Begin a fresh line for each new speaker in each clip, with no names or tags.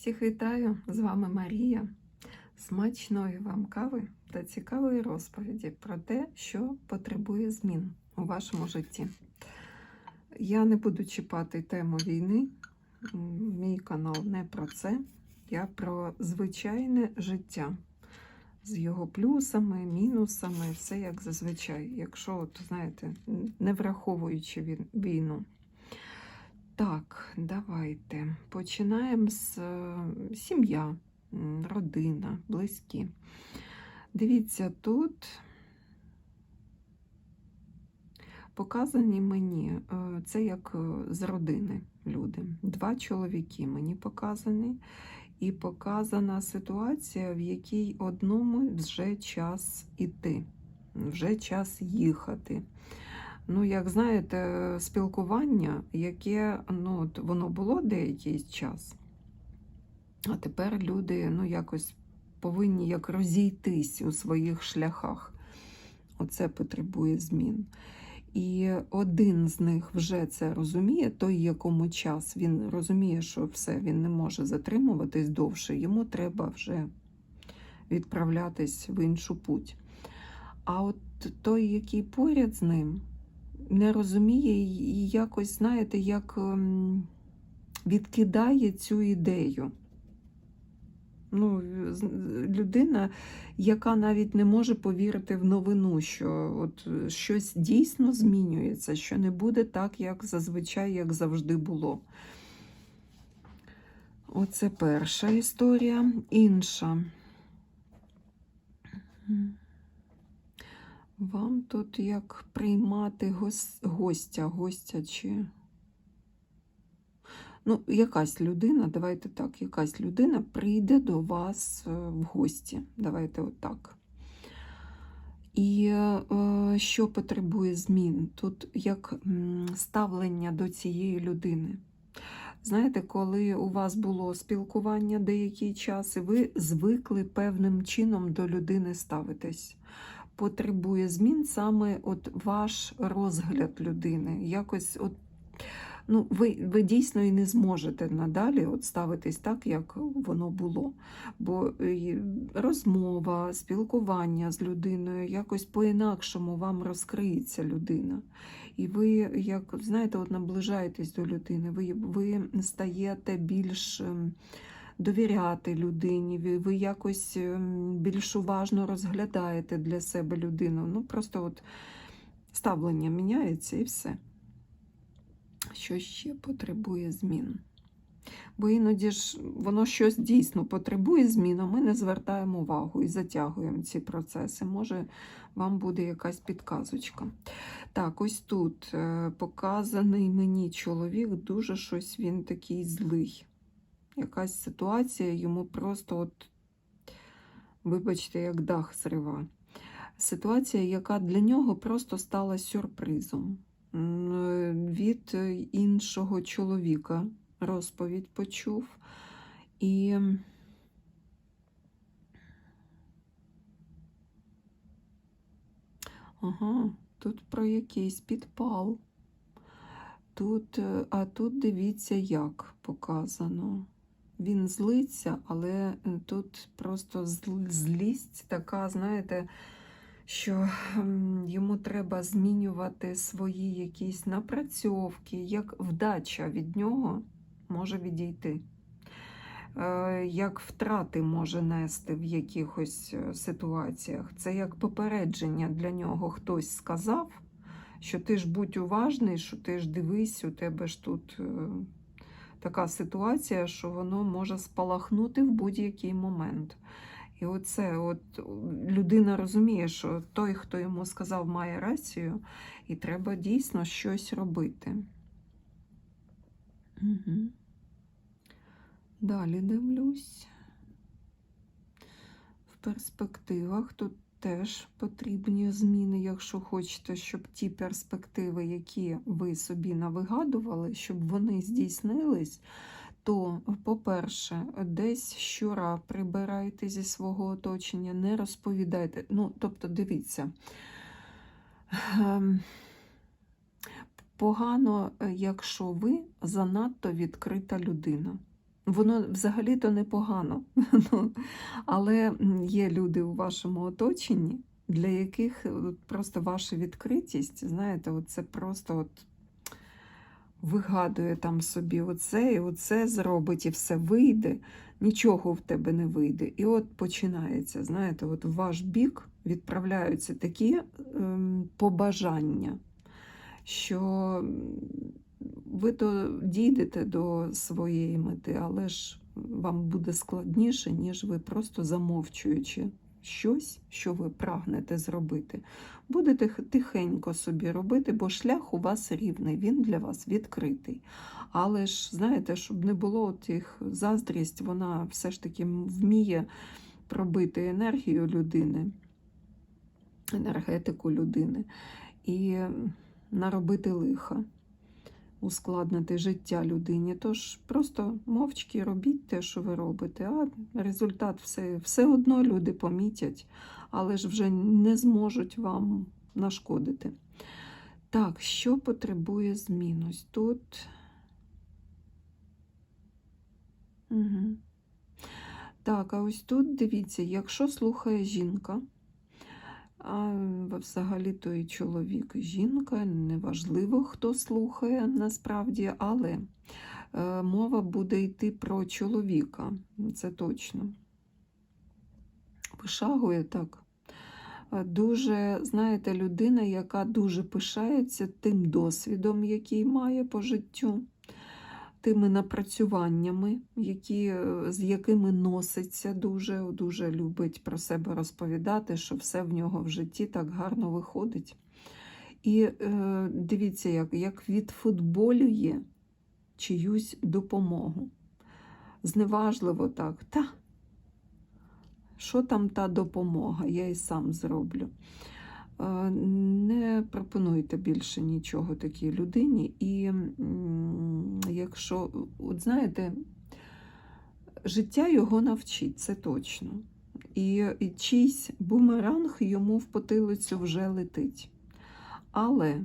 Всіх вітаю! З вами Марія. Смачної вам кави та цікавої розповіді про те, що потребує змін у вашому житті. Я не буду чіпати тему війни. Мій канал не про це. Я про звичайне життя з його плюсами, мінусами, все як зазвичай. Якщо, от, знаєте, не враховуючи війну. Так, давайте. Починаємо з сім'я, родина, близькі. Дивіться, тут показані мені, е, це як е, з родини люди. Два чоловіки мені показані, і показана ситуація, в якій одному вже час іти, вже час їхати. Ну, як знаєте, спілкування, яке ну, от воно було деякий час, а тепер люди ну, якось повинні як розійтись у своїх шляхах. Оце потребує змін. І один з них вже це розуміє, той, якому час він розуміє, що все, він не може затримуватись довше, йому треба вже відправлятись в іншу путь. А от той, який поряд з ним, не розуміє і якось, знаєте, як ем, відкидає цю ідею. Ну, людина, яка навіть не може повірити в новину, що от щось дійсно змінюється, що не буде так, як зазвичай, як завжди було. Оце перша історія. Інша. Вам тут як приймати гос- гостя, гостя чи. Ну, якась людина, давайте так, якась людина прийде до вас е, в гості. Давайте отак. І е, що потребує змін? Тут як ставлення до цієї людини. Знаєте, коли у вас було спілкування деякий час, і ви звикли певним чином до людини ставитись. Потребує змін саме от ваш розгляд людини. Якось от, ну, ви, ви дійсно і не зможете надалі от ставитись так, як воно було. Бо е, розмова, спілкування з людиною якось по-інакшому вам розкриється людина. І ви, як знаєте, от наближаєтесь до людини, ви, ви стаєте більш ем, довіряти людині, ви, якось ем, більш уважно розглядаєте для себе людину. Ну, просто от ставлення міняється і все. Що ще потребує змін? Бо іноді ж воно щось дійсно потребує змін, а ми не звертаємо увагу і затягуємо ці процеси. Може, вам буде якась підказочка. Так, ось тут е, показаний мені чоловік, дуже щось він такий злий. Якась ситуація йому просто, от, вибачте, як дах зрива. Ситуація, яка для нього просто стала сюрпризом. Від іншого чоловіка розповідь почув. І ага, тут про якийсь підпал. Тут, е, а тут дивіться, як показано. Він злиться, але е, тут просто злість така, знаєте, що йому треба змінювати свої якісь напрацьовки, як вдача від нього може відійти. Е, Як втрати може нести в якихось е, ситуаціях. Це як попередження для нього хтось сказав, що ти ж будь уважний, що ти ж дивись, у тебе ж тут така ситуація, що воно може спалахнути в будь-який момент. І оце от людина розуміє, що той, хто йому сказав, має рацію, і треба дійсно щось робити. Угу. Далі дивлюсь. В перспективах тут теж потрібні зміни, якщо хочете, щоб ті перспективи, які ви собі навигадували, щоб вони здійснились, то, по-перше, десь щора прибирайте зі свого оточення, не розповідайте. Ну, тобто, дивіться. ем, Погано, якщо ви занадто відкрита людина. Воно взагалі-то непогано. Ну, Але є люди у вашому оточенні, для яких просто ваша відкритість, знаєте, це просто от вигадує там собі оце, і оце зробить, і все вийде, нічого в тебе не вийде. І от починається, знаєте, от в ваш бік відправляються такі ем, побажання, що ви то дійдете до своєї мети, але ж вам буде складніше, ніж ви просто замовчуючи щось, що ви прагнете зробити. Будете тихенько собі робити, бо шлях у вас рівний, він для вас відкритий. Але ж, знаєте, щоб не було тих заздрість, вона все ж таки вміє пробити енергію людини, енергетику людини і наробити лиха ускладнити життя людині. Тож просто мовчки робіть те, що ви робите, а результат все, все одно люди помітять, але ж вже не зможуть вам нашкодити. Так, що потребує змін? Ось тут. Угу. Так, а ось тут дивіться, якщо слухає жінка, а взагалі то і чоловік, і жінка, неважливо, хто слухає насправді, але е, мова буде йти про чоловіка, це точно. Вишагує так. Е, Дуже, знаєте, людина, яка дуже пишається тим досвідом, який має по життю, тими напрацюваннями, які, е, з якими носиться дуже, дуже любить про себе розповідати, що все в нього в житті так гарно виходить. І е, дивіться, як, як відфутболює чиюсь допомогу. Зневажливо так. Та, що там та допомога? Я і сам зроблю. Не пропонуйте більше нічого такій людині. І якщо, от знаєте, життя його навчить, це точно. І, і чийсь бумеранг йому в потилицю вже летить. Але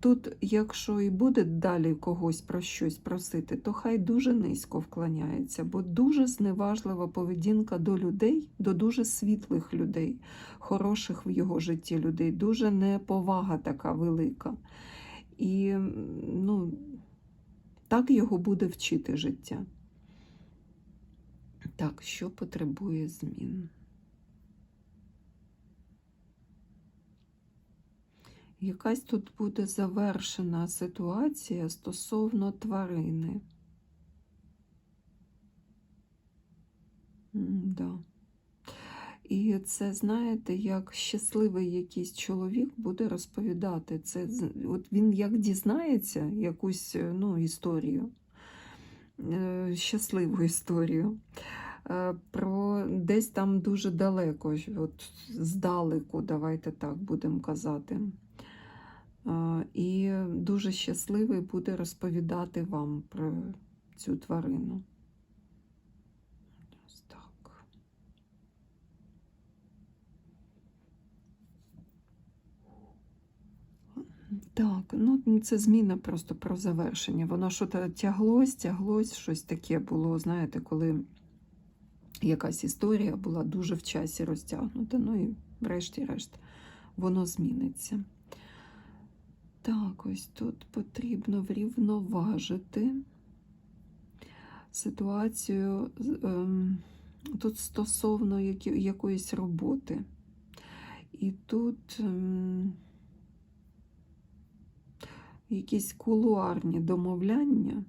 тут, якщо і буде далі когось про щось просити, то хай дуже низько вклоняється, бо дуже зневажлива поведінка до людей, до дуже світлих людей, хороших в його житті людей, дуже неповага така велика. І ну, так його буде вчити життя. Так, що потребує змін? Якась тут буде завершена ситуація стосовно тварини. Да. І це, знаєте, як щасливий якийсь чоловік буде розповідати. Це, от він як дізнається якусь е, ну, історію, е, щасливу історію, е, про десь там дуже далеко, от здалеку, давайте так будемо казати. І дуже щасливий буде розповідати вам про цю тварину. Так. Так, ну це зміна просто про завершення. Воно що то тяглось, тяглось, щось таке було, знаєте, коли якась історія була дуже в часі розтягнута. Ну і врешті-решт воно зміниться. Так, ось тут потрібно врівноважити ситуацію ем, тут стосовно якоїсь роботи. І тут ем, якісь кулуарні домовляння,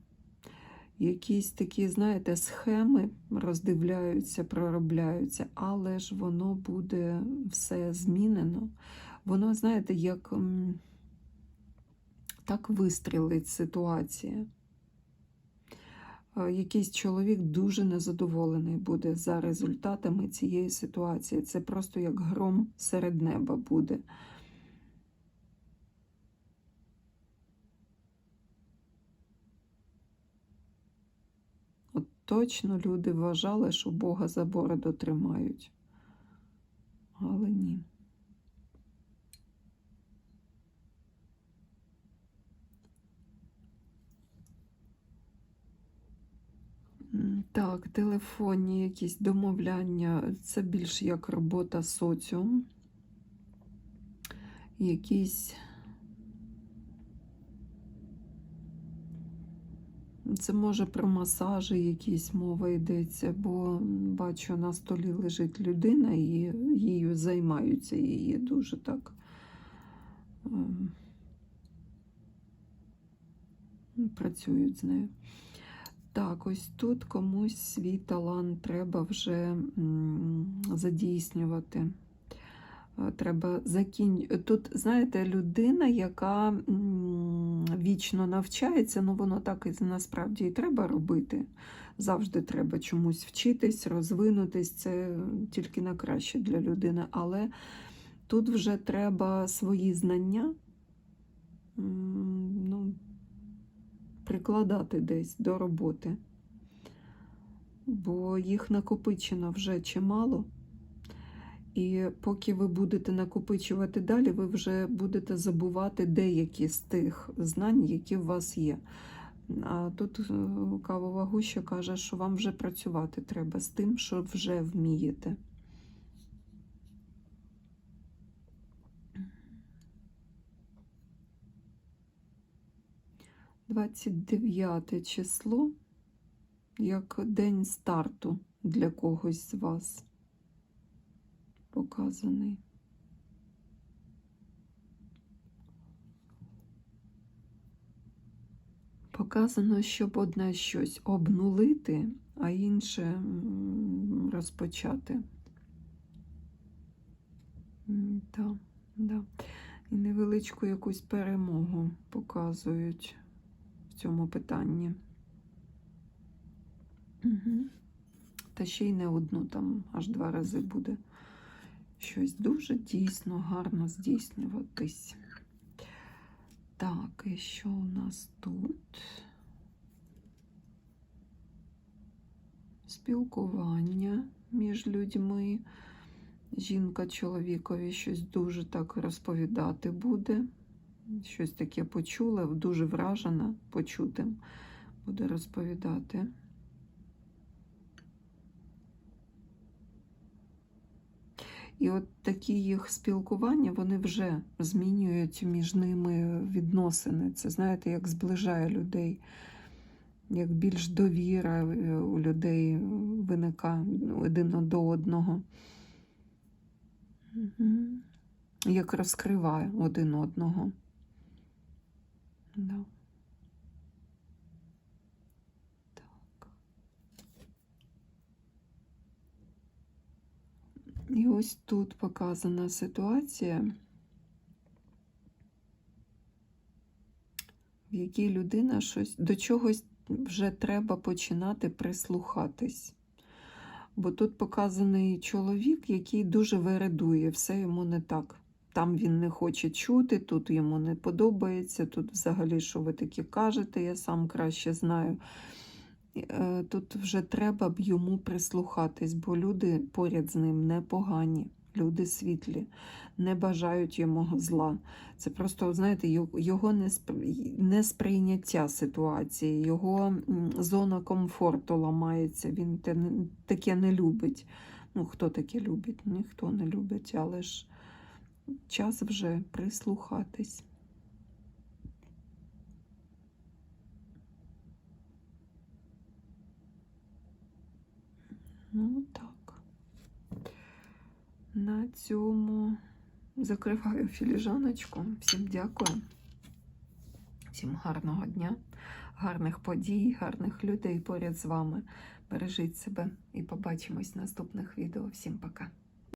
якісь такі, знаєте, схеми роздивляються, проробляються, але ж воно буде все змінено. Воно, знаєте, як м, так вистрілить ситуація. Е, Якийсь чоловік дуже незадоволений буде за результатами цієї ситуації. Це просто як гром серед неба буде. От точно люди вважали, що Бога за бороду тримають. Але ні. Так, телефонні якісь домовляння, це більш як робота соціум. Якісь. Це може про масажі якісь мова йдеться, бо бачу, на столі лежить людина і її займаються її дуже так. ем, Працюють з нею. Так, ось тут комусь свій талант треба вже задійснювати. Е, Треба закінь... Тут, знаєте, людина, яка вічно навчається, ну воно так і насправді і треба робити. Завжди треба чомусь вчитись, розвинутись, це тільки на краще для людини. Але тут вже треба свої знання ну, прикладати десь до роботи, бо їх накопичено вже чимало. І поки ви будете накопичувати далі, ви вже будете забувати деякі з тих знань, які в вас є. А тут е, кавова гуща каже, що вам вже працювати треба з тим, що вже вмієте. Двадцять дев'яте число, як день старту для когось з вас показаний. Показано, щоб одне щось обнулити, а інше розпочати. М, Да, да. І невеличку якусь перемогу показують цьому питанні. Угу. Та ще й не одну, там аж два рази буде щось дуже дійсно гарно здійснюватись. Так, і що у нас тут? Спілкування між людьми. Жінка чоловікові щось дуже так розповідати буде. Щось таке почула, дуже вражена почутим буде розповідати. І от такі їх спілкування вони вже змінюють між ними відносини. Це, знаєте, як зближає людей, як більш довіра е, у людей виникає один до одного. Як розкриває один одного. Да. Так. І ось тут показана ситуація, в якій людина щось до чогось вже треба починати прислухатись. Бо тут показаний чоловік, який дуже вередує, все йому не так. Там він не хоче чути, тут йому не подобається, тут взагалі, що ви таке кажете, я сам краще знаю. Е, Тут вже треба б йому прислухатись, бо люди поряд з ним непогані, люди світлі, не бажають йому зла. Це просто, знаєте, його несприйняття ситуації, його зона комфорту ламається, він таке не любить. Ну, хто таке любить? Ніхто не любить, але ж час вже прислухатись. Ну, так. На цьому закриваю філіжаночку. Всім дякую. Всім гарного дня, гарних подій, гарних людей поряд з вами. Бережіть себе і побачимось в наступних відео. Всім пока!